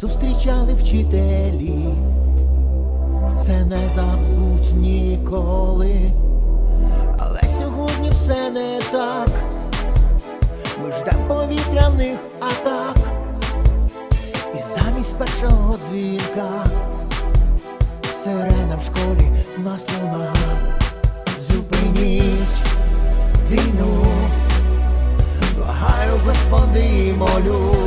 зустрічали вчителі, це не забудь ніколи, але сьогодні все не так. Ми ждем повітряних атак, і замість першого дзвінка сирена в школі нас луна. Зупиніть війну, благаю, Господи, молю.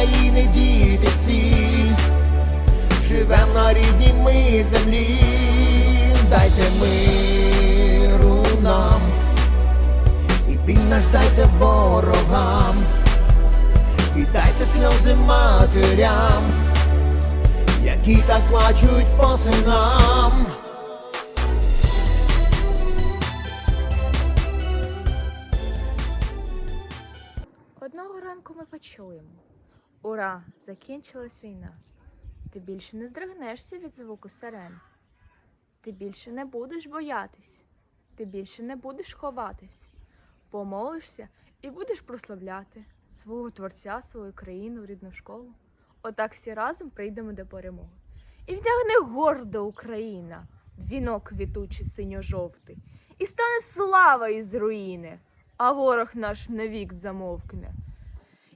України, діти всі, живем на рідній ми землі, дайте миру нам, і біль наш дайте ворогам, і дайте сльози матерям, які так плачуть по синам. Одного ранку ми почуємо. Ура! Закінчилась війна. Ти більше не здригнешся від звуку сирен. Ти більше не будеш боятись, ти більше не будеш ховатись. Помолишся і будеш прославляти свого творця, свою країну, рідну школу. Отак всі разом прийдемо до перемоги. І вдягне гордо Україна, вінок квітучий синьо-жовтий, і стане слава із руїни, а ворог наш навік замовкне.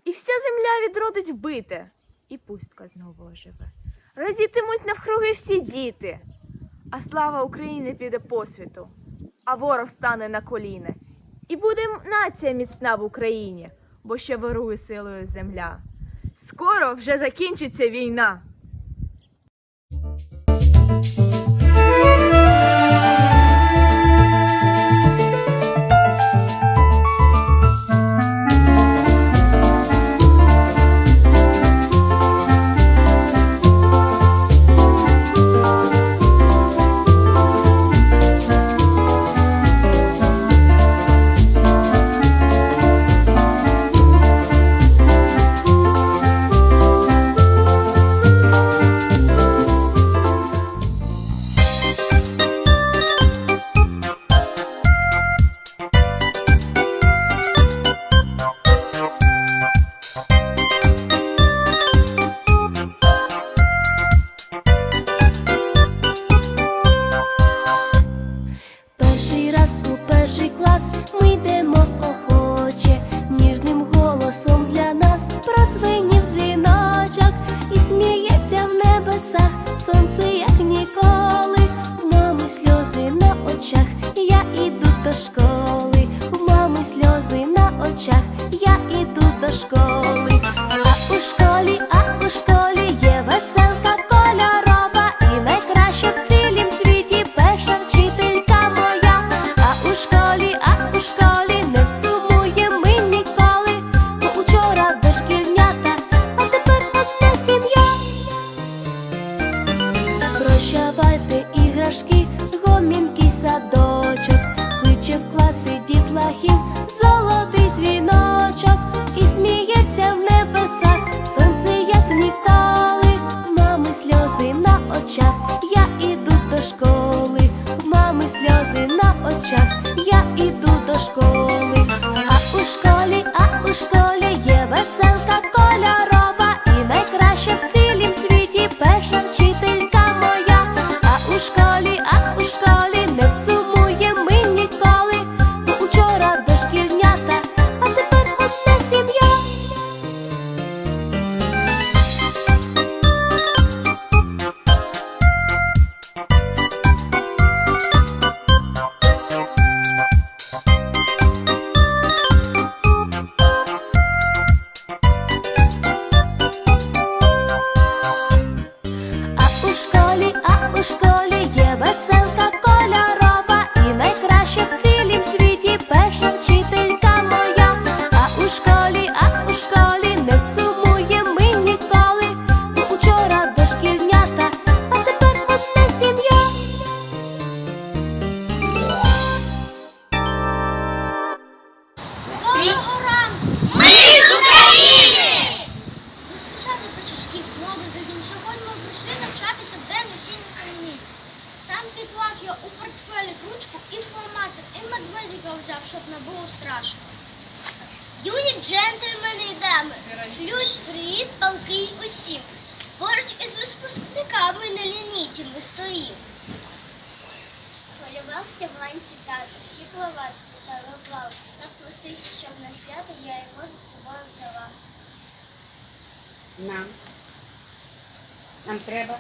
І вся земля відродить вбите, і пустка знову оживе. Радітимуть навкруги всі діти, а слава України піде по світу, а ворог стане на коліна. І буде нація міцна в Україні, бо ще вирує силою земля. Скоро вже закінчиться війна. Школі, ми. Полювався в ланці тату, всі плавати, та. Так просився, щоб на свято я його за собою взяла. Нам. Нам треба.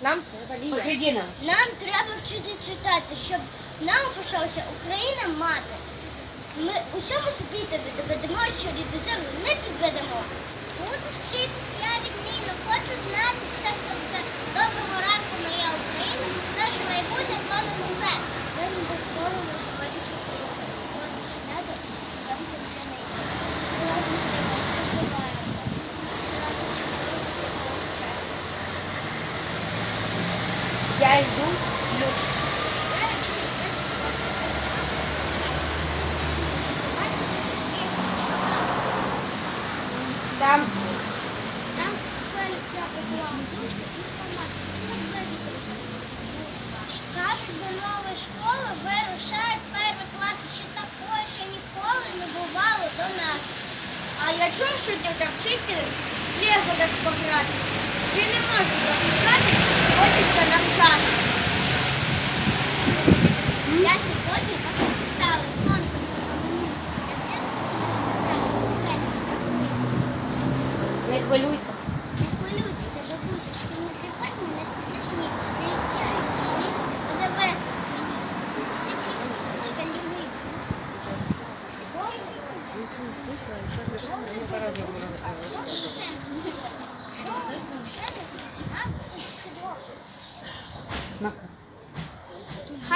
Нам треба Лія. Поглядіна. Нам треба вчити читати, щоб нам пишався Україна мати. Ми усьому світові доведемо, що рідну землю не підведемо. Буду вчитись я відмінно, хочу знати все, все, все. Доброго ранку, моя Україна, наше майбутнє понад все. Ми скоро можливість Україна. Буду читати, здамся вже не йти. Разом всі ми все здобуваємо. Що нам почали все повчати. Я йду, Люш. Сам. Сам Фелік я поклав ручки і помазав. Кажуть, до нової школи вирушають перший клас. Ще такої ще ніколи не бувало до нас. А я чув, що тетя вчитель Лего дасть погратися. Ще не можу дочекатись, хочеться навчатись. Я сьогодні спитала сонцем. Дівчата Не хвилюйся.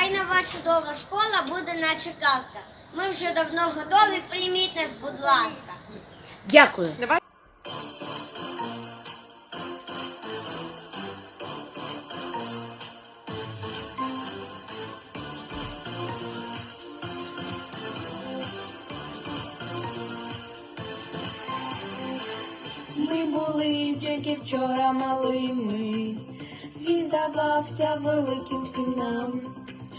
Хай нова чудова школа буде наче казка. Ми вже давно готові, прийміть нас, будь ласка. Дякую. Ми були тільки вчора малими, світ здавався великим всім нам.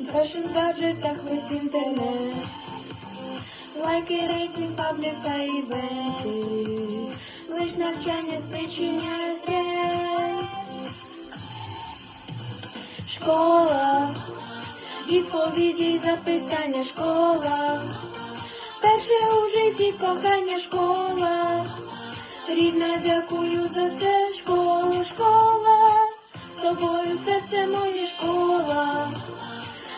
в фешн гаджетах весь інтернет, лайки, рейтинг, паблік та івенти, лиш навчання спричиняє стрес. Школа, відповіді запитання, школа. Перше у житті кохання школа. Рідна, дякую за все, школа, школа. З тобою серце моє школа.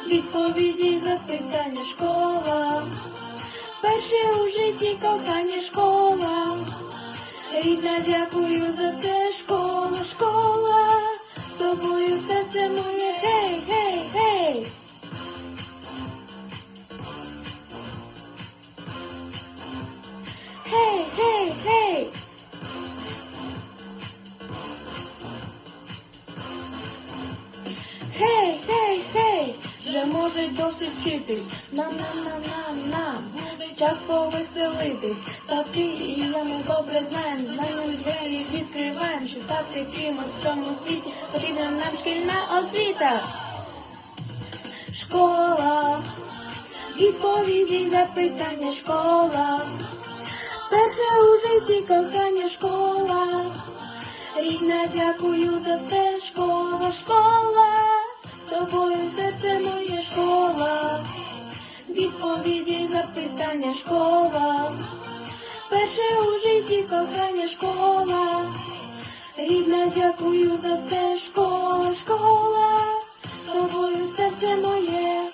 Відповіді запитання школа. Перше у житті кохання школа. Рідна, дякую за все, школа, школа. З тобою серце моє, може досить вчитись. Нам, нам, нам, нам, нам. Час повеселитись. Та ти і я ми добре знаємо. Знаємо двері відкриваємо. Щоб стати кимось в цьому світі. Потрібна нам шкільна освіта. Школа. Відповіді запитання школа. Перше у житті кохання школа. Рідна, дякую за все, школа, школа. Тобою серце моє школа. Відповіді запитання школа. Перше у житті кохання школа. Рідна, дякую за все, школа, школа. Тобою серце моє.